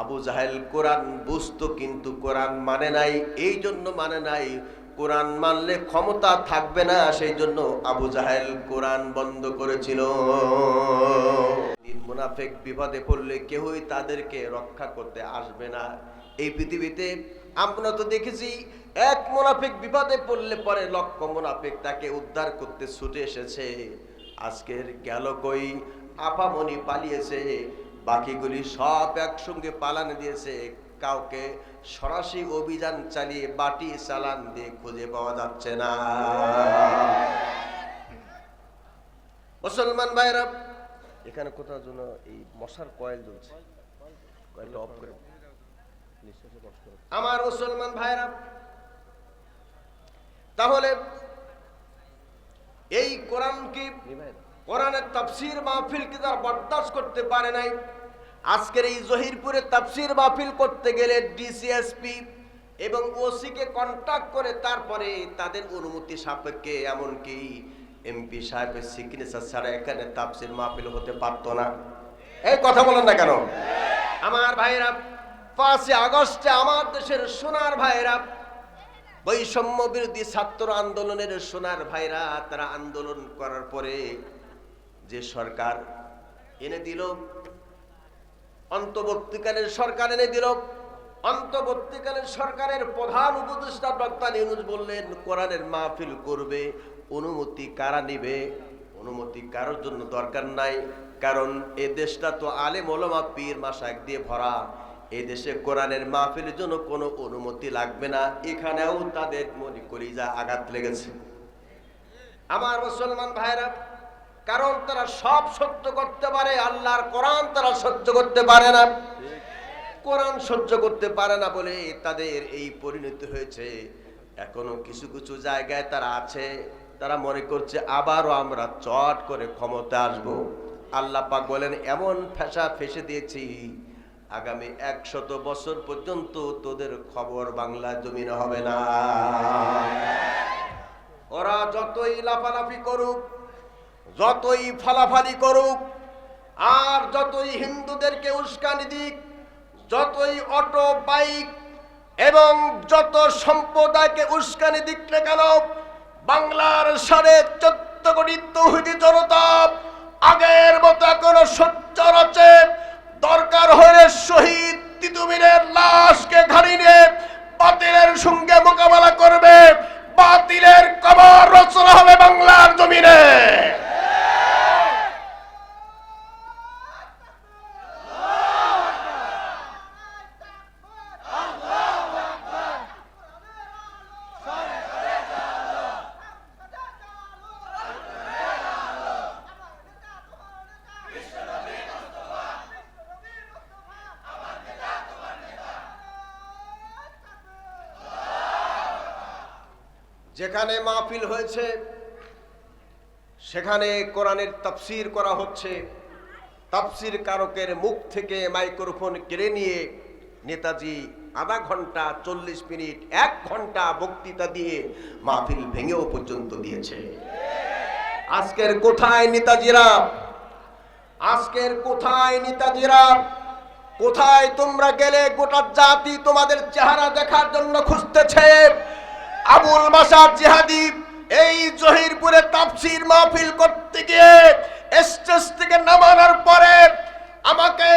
আবু জাহেল কোরআন বুঝতো, কিন্তু কোরআন মানে নাই। এই জন্য মানে নাই, কোরআন মানলে ক্ষমতা থাকবে না, সেই জন্য আবু জাহেল কোরআন বন্ধ করেছিল। মুনাফেক বিপদে পড়লে কেউই তাদেরকে রক্ষা করতে আসবে না। এই পৃথিবীতে আমরা তো দেখেছি, এক মুনাফিক বিপদে পড়লে পরে লক্ষ মুনাফিক তাকে উদ্ধার করতে ছুটে এসেছে। আজকের গেল কই? আপামনি পালিয়েছে। বাকিগুলি সব একসঙ্গে পালান দিয়েছে। কাউকে সরাসরি অভিযান চালিয়ে বাটি চালান দিয়ে খুঁজে পাওয়া যাচ্ছে না। মুসলমান ভাইরা এখানে কোথাও জন্য এই মশার কয়েল জ্বলছে। কয়েলটা অফ করে। আমার মুসলমান ভাইরা তাহলে এই কোরআন কি? কোরআনের তাফসির মাহফিল কি তার বরদাস্ত করতে পারে নাই? আজকের এই জহিরপুরে তাফসির মাহফিল করতে গেলে ডিসিএসপি এবং ওসিকে কন্টাক্ট করে তারপরে তাদের অনুমতি সাপেক্ষে, এমনকি এমপি সাহেবের সিগনেচার ছাড়া এখানে তাফসির মাহফিল হতে পারতো না। এই কথা বলেন না কেন? আমার ভাইরা পাঁচই আগস্টে আমার দেশের সোনার ভাইরা বৈষম্য বিরোধী ছাত্র আন্দোলনের সোনার ভাইরা তারা আন্দোলন করার পরে যে সরকার এনে দিল অন্তর্বর্তীকালীন সরকার এনে দিল অন্তর্বর্তীকালীন সরকারের প্রধান উপদেষ্টা ডক্টর ইউনুস বললেন, কোরআনের মাহফিল করবে, অনুমতি কারা নিবে? অনুমতি কারোর জন্য দরকার নাই, কারণ এ দেশটা তো আলেম ওলমা পীর মাসাক দিয়ে ভরা। এই দেশে কোরআনের মাহফিলের জন্য কোনো অনুমতি লাগবে না। এখানেও তাদের মনে করি যা আঘাত লেগেছে। আমার মুসলমান ভাইরা কারণ তারা সব সহ্য করতে পারে, আল্লাহর কোরআন তারা সহ্য করতে পারে না। কোরআন সহ্য করতে পারে না বলে তাদের এই পরিণতি হয়েছে। এখনও কিছু কিছু জায়গায় তারা আছে, তারা মনে করছে আবারও আমরা চট করে ক্ষমতা আসব। আল্লাহ পাক বলেন, এমন ফেসা ফেসে দিয়েছি, আগামী একশত বছর পর্যন্ত তোদের খবর বাংলা জমিনে হবে না। ওরা যতই লাফালাফি করুক যতই ফালাফালি করুক, আর যতই হিন্দুদেরকে উস্কানি দিক, যতই অটো, বাইক এবং যত সম্প্রদায়কে উস্কানি দিক না কেন, বাংলার সাড়ে চোদ্দ কোটি তৌহিদি জনতা আগের মতো এখনও সচ্চর আছে। দরকার হলে শহীদ তিতুমিরের লাশকে ঘাড়ি নিয়ে বাতিলের সঙ্গে মোকাবেলা করবে বাতিলের কবর রচনা হবে বাংলার জমিনে যেখানে মাহফিল হয়েছে, সেখানে কোরআনের তাফসির করা হচ্ছে। তাফসির কারকের মুখ থেকে মাইক্রোফোন কেড়ে নিয়ে নেতাজি আধা ঘণ্টা চল্লিশ মিনিট, এক ঘণ্টা বক্তৃতা দিয়ে মাহফিল ভেঙেও পর্যন্ত দিয়েছে। আজকের কোথায় নেতাজিরা? আজকের কোথায় নেতাজিরা? কোথায় তোমরা গেলে গোটা জাতি তোমাদের চেহারা দেখার জন্য খুঁজতেছে? আবুল মাসাদ জিহাদি এই জহিরপুরে তাফসির মাহফিল করতে গিয়ে স্টেজ থেকে নামানোর পরে আমাকে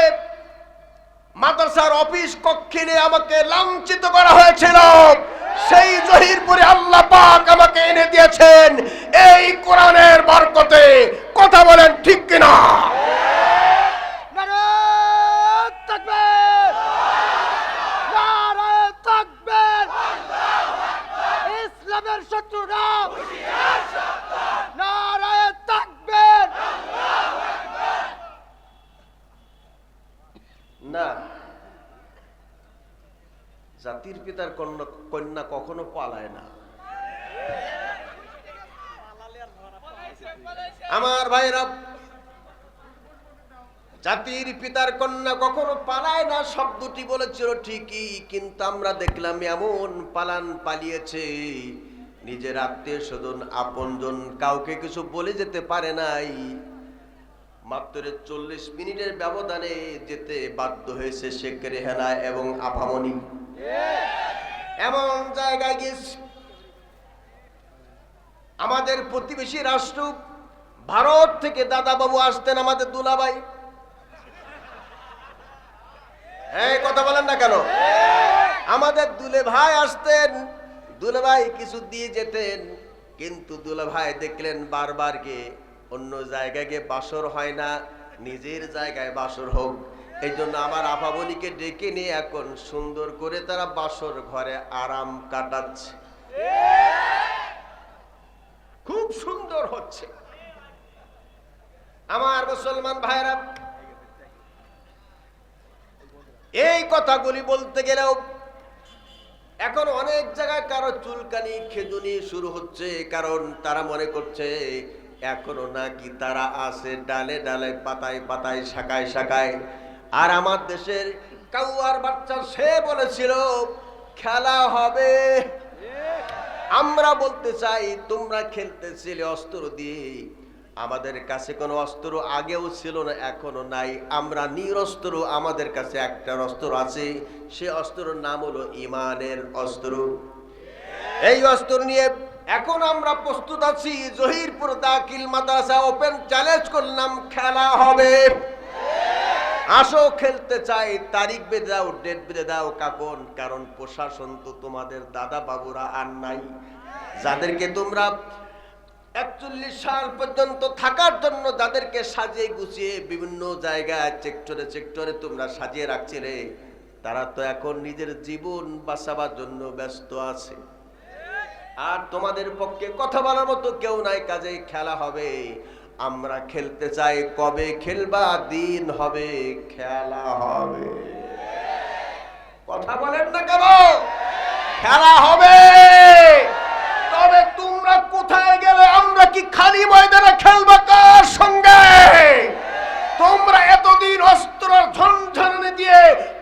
মাদ্রাসার অফিস কক্ষে নিয়ে আমাকে লাঞ্ছিত করা হয়েছিল। সেই জহিরপুরে আল্লাহ পাক আমাকে এনে দিয়েছেন। এই কোরআনের বরকতে কথা বলেন ঠিক কিনা নারায়ণ তাকবীর নারায়ণ তাকবীর ইসলামের শত্রুরা নারায়ণ তাকবীর না জাতির পিতার কন্যা কন্যা কখনো পালায় না আমার ভাইরা জাতির পিতার কন্যা কখনো পালায় না শব্দটি বলেছিল ঠিকই কিন্তু আমরা দেখলাম এমন পালান পালিয়েছে। নিজের আত্মীয় স্বজন আপনজন কাউকে কিছু বলে যেতে পারে নাই। মাত্র চল্লিশ মিনিটের ব্যবধানে যেতে বাধ্য হয়েছে শেখ রেহানা এবং আভামনি এমন জায়গায় গিয়েছে আমাদের প্রতিবেশী রাষ্ট্র ভারত থেকে দাদা বাবু আসতেন আমাদের দুলাভাই। হ্যাঁ কথা বলেন না কেন? আমাদের দুলে ভাই আসতেন। দুলে ভাই কিছু দিয়ে যেতেন, কিন্তু দুলে ভাই দেখলেন বারবার গিয়ে অন্য জায়গায় গিয়ে বাসর হয় না, নিজের জায়গায় বাসর হোক। এই জন্য আমার আপাবলিকে ডেকে নিয়ে এখন সুন্দর করে তারা বাসর ঘরে আরাম কাটাচ্ছে। খুব সুন্দর হচ্ছে। আমার মুসলমান ভাইরা এই কথাগুলি বলতে গেলেও এখন অনেক জায়গায় কারও চুলকানি, খেজুনি শুরু হচ্ছে, কারণ তারা মনে করছে, এখনও নাকি তারা আছে ডালে ডালে, পাতায় পাতায়, শাখায় শাখায়। আর আমার দেশের কাউয়ার বাচ্চা সে বলেছিল, খেলা হবে। আমরা বলতে চাই, তোমরা খেলতেছিলে অস্ত্র দিয়ে। আমাদের কাছে কোনো অস্ত্র আগেও ছিল না, এখনও নাই। আমরা নিরস্ত্র, আমাদের কাছে একটা অস্ত্র আছে। সে অস্ত্রের নাম হলো ইমানের অস্ত্র। এই অস্ত্র নিয়ে এখন আমরা প্রস্তুত আছি। জহিরপুর দাখিল মাদ্রাসা ওপেন, চ্যালেঞ্জ করলাম, খেলা হবে। আসো খেলতে চাই, তারিখ বেঁধে দাও ডেট বেঁধে দাও কাপন কারণ প্রশাসন তো তোমাদের দাদা বাবুরা আর নাই। যাদেরকে তোমরা একচল্লিশ সাল পর্যন্ত থাকার জন্য যাদেরকে সাজিয়ে গুছিয়ে বিভিন্ন জায়গায় চেক্টরে চেক্টরে তোমরা সাজিয়ে রাখছিলে তারা তো এখন নিজের জীবন বাঁচাবার জন্য ব্যস্ত আছে। আর তোমাদের পক্ষে কথা বলার মতো কেউ নাই কাজে খেলা হবে। আমরা খেলতে চাই কবে খেলবা? দিন হবে, খেলা হবে। কথা বলেন না কেন? খেলা হবে। তবে তোমরা কোথায় গেলে আমরা কি খালি ময়দানে খেলব কার সঙ্গে? তোমরা এতদিন অস্ত্র ঝনঝনানি দিয়ে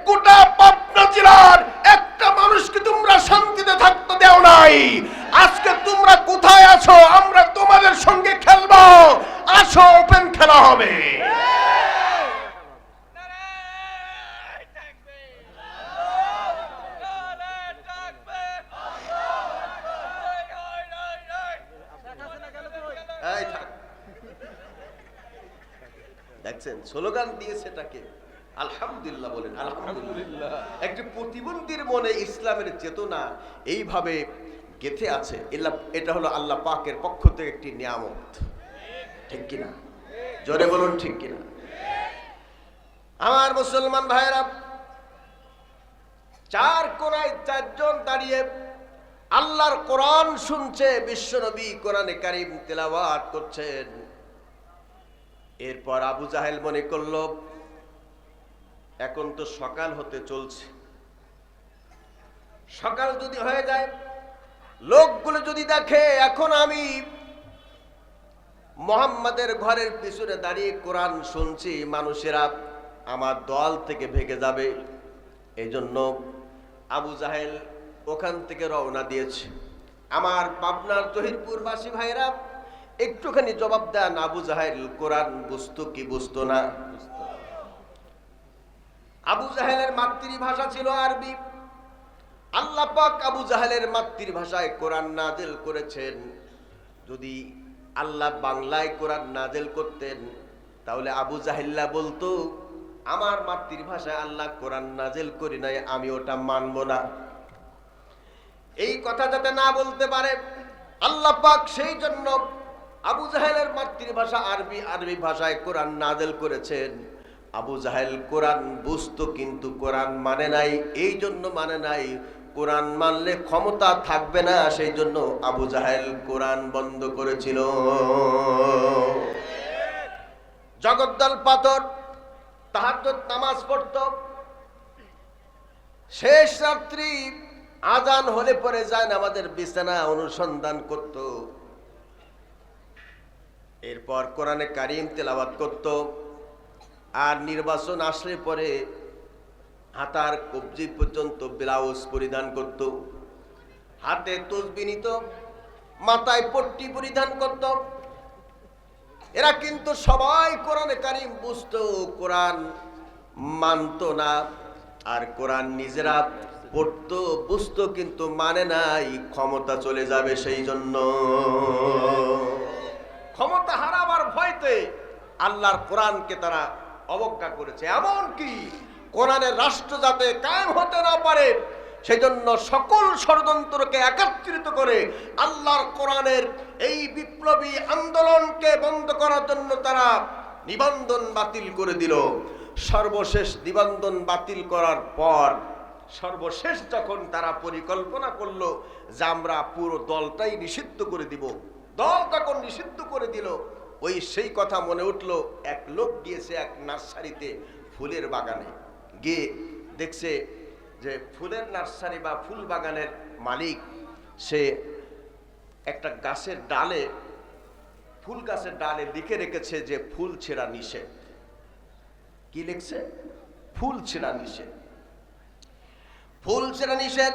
গোটা পাবনা জেলার একটা মানুষকে তোমরা শান্তিতে থাকতে দেও নাই। আজকে তোমরা কোথায় আছো? আমরা তোমাদের সঙ্গে খেলব। আসো, ওপেন খেলা হবে। দেখছেন, স্লোগান দিয়েছে এটাকে। আলহামদুলিল্লাহ বলেন, আলহামদুলিল্লাহ। একটি প্রতিবন্ধীর মনে ইসলামের চেতনা এইভাবে গেথে আছে। এটা হলো আল্লাহ পাকের পক্ষ থেকে একটি নিয়ামত। ঠিক কিনা? জোরে বলুন ঠিক কিনা? আমার মুসলমান ভাইয়েরা, চার কোনায় চারজন দাঁড়িয়ে আল্লাহর কোরআন শুনছে বিশ্বনবী কোরআনে কারিম তেলাওয়াত করছেন। এরপর আবু জাহেল মনে করল, এখন তো সকাল হতে চলছে। সকাল যদি হয়ে যায়, লোকগুলো যদি দেখে, এখন আমি মোহাম্মদের ঘরের পিছনে দাঁড়িয়ে কোরআন শুনছি, মানুষেরা আমার দল থেকে ভেঙে যাবে। এই জন্য আবু জাহেল ওখান থেকে রওনা দিয়েছে। আমার পাবনার জহিরপুরবাসী ভাইরা একটুখানি জবাব দেন আবু জাহেল, কোরআন বুঝতো কি বুঝতো না? আবু জাহেলের মাতৃভাষা ছিল আরবি। আল্লাহ পাক আবু জাহেলের মাতৃভাষায় কোরআন নাজেল করেছেন। যদি আল্লাহ বাংলায় কোরআন নাজেল করতেন, তাহলে আবু জাহিল্লা বলতো, আমার মাতৃভাষায় আল্লাহ কোরআন নাজেল করি নাই, আমি ওটা মানব না। এই কথা যাতে না বলতে পারে, আল্লাহ পাক সেই জন্য আবু জাহেলের মাতৃভাষা আরবি আরবি ভাষায় কোরআন নাজেল করেছেন। আবু জাহেল কোরআন বুঝতো, কিন্তু কোরআন মানে নাই, এই জন্য মানে নাই কোরআন মানলে ক্ষমতা থাকবে না, সেই জন্য আবু জাহেল কোরআন বন্ধ করেছিল। জগদ্দল পাথর, তাহাজ্জুদ নামাজ পড়তো। শেষ রাত্রি আজান হলে পরে যায় আমাদের বিছানা অনুসন্ধান করত। এরপর কোরআনে কারিম তেলাওয়াত করত। আর নির্বাচন আসলে পরে হাতার কবজি পর্যন্ত ব্লাউজ পরিধান করত। হাতে তসবি নিত, মাথায় পট্টি পরিধান করত। এরা কিন্তু সবাই কোরআনে কারিম বুঝত কোরআন মানতো না, আর কোরআন নিজেরা পড়তো, বুঝতো, কিন্তু মানে নাই ক্ষমতা চলে যাবে সেই জন্য। ক্ষমতা হারাবার ভয়তে আল্লাহর কোরআনকে তারা অবজ্ঞা করেছে। এমন কি কোরআনের রাষ্ট্র যাতে কায়েম হতে না পারে, সেজন্য সকল ষড়যন্ত্রকে একত্রিত করে আল্লাহর কোরআনের এই বিপ্লবী আন্দোলনকে বন্ধ করার জন্য তারা নিবন্ধন বাতিল করে দিল। সর্বশেষ নিবন্ধন বাতিল করার পর, সর্বশেষ যখন তারা পরিকল্পনা করল যে আমরা পুরো দলটাই নিষিদ্ধ করে দিব, দল তখন নিষিদ্ধ করে দিল, ওই সেই কথা মনে উঠল, এক লোক গিয়েছে এক নার্সারিতে ফুলের বাগানে। গিয়ে দেখছে যে ফুলের নার্সারি বা ফুল বাগানের মালিক, সে একটা গাছের ডালে, ফুল গাছের ডালে লিখে রেখেছে যে ফুল ছেঁড়া নিষেধ। কি লিখছে? ফুল ছেঁড়া নিষেধ। ফুল ছেঁড়া নিষেধ?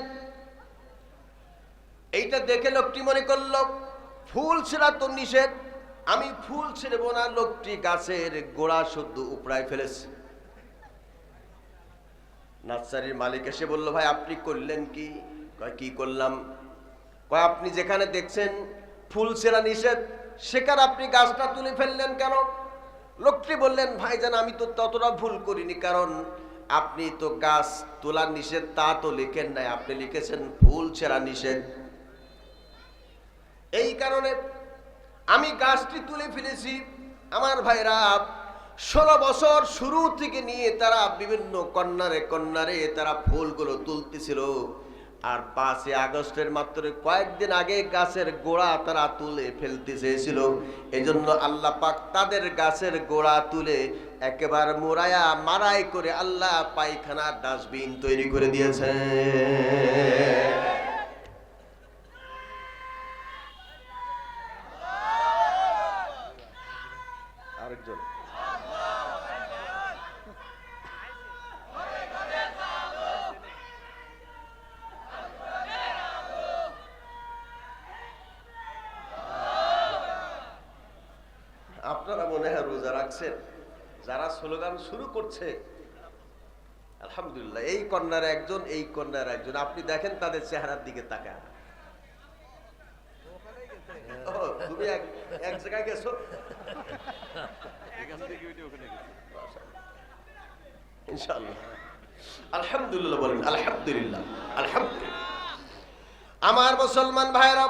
এইটা দেখে লোকটি মনে করল, ফুল ছেঁড়া তো নিষেধ। আমি ফুল ছেড়বো না, লোকটি গাছের গোড়া শুদ্ধ উপড়ায় ফেলেছে। নার্সারির মালিক এসে বলল, ভাই, আপনি করলেন কি? কয়, কি করলাম? কয়, আপনি যেখানে দেখছেন ফুল ছেঁড়া নিষেধ, সেখানে আপনি গাছটা তুলে ফেললেন কেন? লোকটি বললেন ভাইজান আমি তো ততটা ভুল করিনি, কারণ আপনি তো গাছ তোলার নিষেধ তা তো লিখেন নাই, আপনি লিখেছেন ফুল ছেঁড়া নিষেধ। এই কারণে আমি গাছটি তুলে ফেলেছি, আমার ভাইরা ষোলো বছর শুরু থেকে নিয়ে তারা বিভিন্ন কন্যারে কন্যারে তারা ফুলগুলো তুলতেছিল। আর পাঁচই আগস্টের মাত্র কয়েকদিন আগে গাছের গোড়া তারা তুলে ফেলতে চেয়েছিল। এই জন্য আল্লাহ পাক তাদের গাছের গোড়া তুলে একেবারে মোড়ায়া মারাই করে আল্লাহ পায়খানা ডাস্টবিন তৈরি করে দিয়েছে। আরেকজন। মনে হয় রোজা রাখছেন যারা স্লোগান শুরু করছে আলহামদুলিল্লাহ এই কন্যার একজন এই কন্যার একজন আপনি দেখেন তাদের চেহারার দিকে তাকান তুমি এক এক জায়গায় গেছো? ইনশাআল্লাহ। আলহামদুলিল্লাহ বলেন আলহামদুলিল্লাহ আলহামদুলিল্লাহ। আমার মুসলমান ভাইরা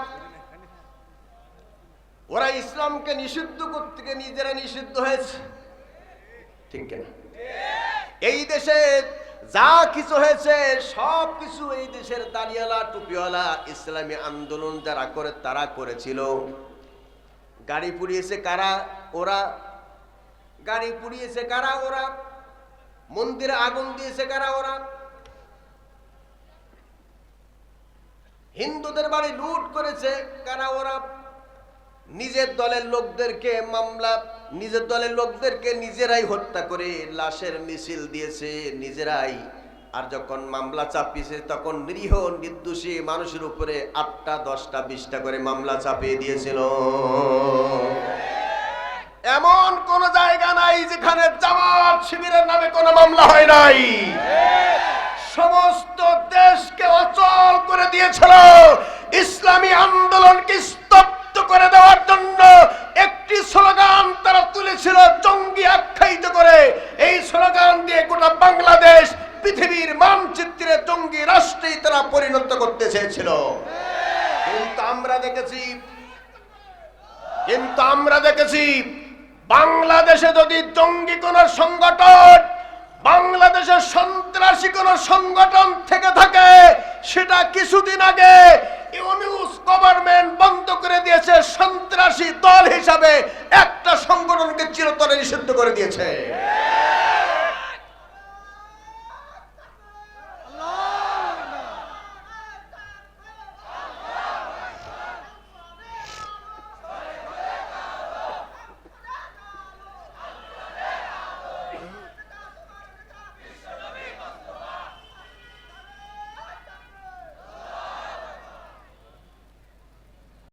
ওরা ইসলামকে নিষিদ্ধ করতে গিয়ে নিজেরা নিষিদ্ধ হয়েছে। ঠিক কিনা? এই দেশে যা কিছু হয়েছে, সব কিছু এই দেশের দাঁড়িয়ালা, টুপিওয়ালা ইসলামী আন্দোলন যারা করে, তারা করেছিল। গাড়ি পুড়িয়েছে কারা? ওরা। গাড়ি পুড়িয়েছে কারা? ওরা। মন্দিরে আগুন দিয়েছে কারা? ওরা। হিন্দুদের বাড়ি লুট করেছে কারা? ওরা। নিজের দলের লোকদেরকে মামলা, নিজের দলের লোকদেরকে নিজেরাই হত্যা করে লাশের মিছিল দিয়েছে, নিজেরাই। আর যখন মামলা চাপিয়েছে, তখন নিরীহ, নির্দোষী মানুষের উপরে আটটা, দশটা, বিশটা করে মামলা চাপিয়ে দিয়েছিল। এমন কোন জায়গা নাই যেখানে জামাত শিবিরের নামে কোনো মামলা হয় নাই। সমস্ত দেশকে অচল করে দিয়েছিল। ইসলামী আন্দোলনকে করে দেওয়ার জন্য একটি স্লোগান তারা তুলেছিল জঙ্গি আখ্যায়িত করে। এই স্লোগান দিয়ে গোটা বাংলাদেশ পৃথিবীর মানচিত্রে জঙ্গি রাষ্ট্রেই তারা পরিণত করতে চেয়েছিল। কিন্তু আমরা দেখেছি, কিন্তু আমরা দেখেছি, বাংলাদেশে যদি জঙ্গি কোন সংগঠন বাংলাদেশের সন্ত্রাসী কোন সংগঠন থেকে থাকে, সেটা কিছুদিন আগে ইউনিউস গভর্নমেন্ট বন্ধ করে দিয়েছে সন্ত্রাসী দল হিসাবে একটা সংগঠনকে চিরতরে নিষিদ্ধ করে দিয়েছে।